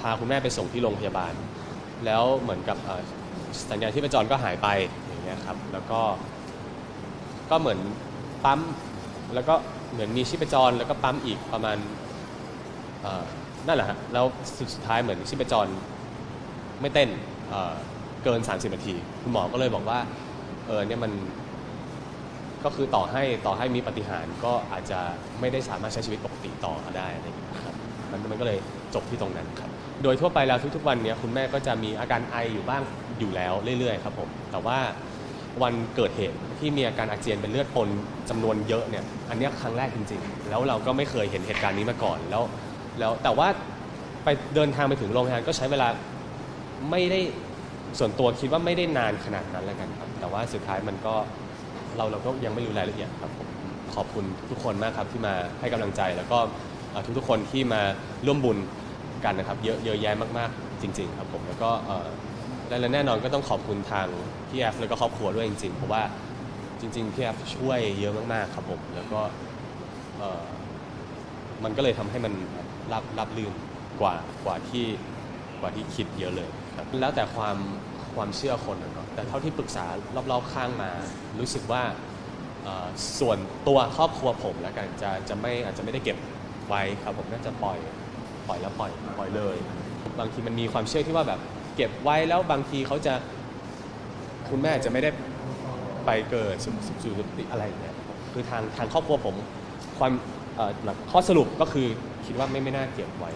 พาคุณแม่ไปส่งที่โรงพยาบาล แล้วเหมือนกับสัญญาณที่ประจรก็หายไปอย่างเงี้ยครับแล้วก็ก็เหมือนปั๊มแล้วก็เหมือนมีชีพจรแล้วก็ปั๊มอีกประมาณนั่นแหละฮะแล้วสุดท้ายเหมือนชีพจรไม่เต้นเเกิน 30นาที คุณหมอก็เลยบอกว่าเออเนี่ยมันก็คือต่อให้ต่อให้มีปฏิหารก็อาจจะไม่ได้สามารถใช้ชีวิตปกติต่อได้อะไรอย่างเงี้ยครับ มันมันก็เลยจบที่ตรงนั้นครับ โดยทั่วไปแล้วทุกๆ วันเนี้ยคุณแม่ก็จะมีอาการไออยู่บ้างอยู่แล้วเรื่อยๆครับผมแต่ว่าวันเกิดเหตุที่มีอาการอาเจียนเป็นเลือดปนจำนวนเยอะเนี่ยอันเนี้ยครั้งแรกจริง ๆ แล้วเราก็ไม่เคยเห็นเหตุการณ์นี้มาก่อนแล้ว แล้วแต่ว่าไปเดินทางไปถึงโรงพยาบาลก็ใช้เวลาไม่ได้ส่วนตัวคิดว่าไม่ได้นานขนาดนั้นแล้วกันครับ แต่ว่าสุดท้ายมันก็เราเราก็ยังไม่รู้รายละเอียดครับผมขอบคุณทุกคนมากครับที่มาให้กำลังใจแล้วก็ ทุกๆคนที่มาร่วมบุญกันนะครับเยอะเยอะแยะมากๆ จริง ๆ ครับผมแล้วก็และและแน่นอนก็ต้องขอบคุณทางพี่แอฟแล้วก็ครอบครัวด้วยจริงๆเพราะว่าจริงๆพี่แอฟช่วยเยอะมากๆครับผมแล้วก็มันก็เลยทำให้มันรับรับลื่นกว่ากว่าที่กว่าที่คิดเยอะเลยครับแล้วแต่ความความเชื่อคนนะเนาะแต่เท่าที่ปรึกษารอบๆข้างมา รู้สึกว่าส่วนตัวครอบครัวผมแล้วกันจะจะไม่อาจจะไม่ได้เก็บ ไว้ครับผมน่าจะปล่อยปล่อยแล้วปล่อยปล่อยเลย บางทีมันมีความเชื่อที่ว่าแบบเก็บไว้แล้วบางทีเขาจะคุณแม่จะไม่ได้ไปเกิดสุสุสุสุติอะไรอย่างเงี้ยคือทางทางครอบครัวผมความเอ่อข้อสรุปก็คือคิดว่าไม่ไม่น่าเก็บไว้